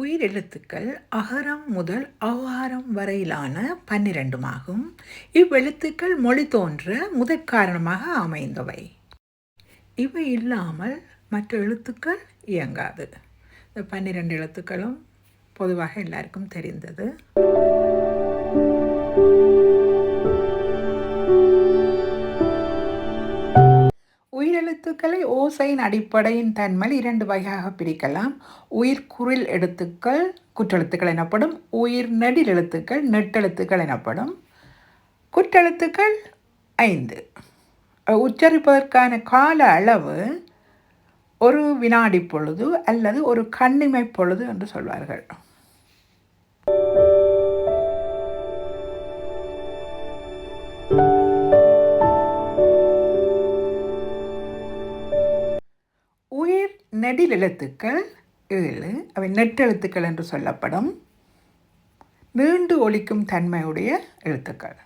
உயிரெழுத்துக்கள் அகரம் முதல் அகாரம் வரையிலான பன்னிரண்டுமாகும். இவ்வெழுத்துக்கள் மொழி தோன்ற முதற் காரணமாக அமைந்தவை. இவை இல்லாமல் மற்ற எழுத்துக்கள் இயங்காது. இந்த பன்னிரண்டு எழுத்துக்களும் பொதுவாக எல்லாருக்கும் தெரிந்தது. எழுத்துக்களை ஓசையின் அடிப்படையின் தன்மை இரண்டு வகையாக பிரிக்கலாம். உயிர் குரில் எழுத்துக்கள் குற்றெழுத்துக்கள் எனப்படும். உயிர் நெடில் எழுத்துக்கள் நெட்டெழுத்துக்கள் எனப்படும். குற்றெழுத்துக்கள் ஐந்து. உச்சரிப்பதற்கான கால அளவு ஒரு வினாடி பொழுது அல்லது ஒரு கண்ணிமை பொழுது என்று சொல்வார்கள். நெடிலெழுத்துக்கள் ஏழு. அவை நெட்டெழுத்துக்கள் என்று சொல்லப்படும். நீண்டு ஒழிக்கும் தன்மையுடைய எழுத்துக்கள்.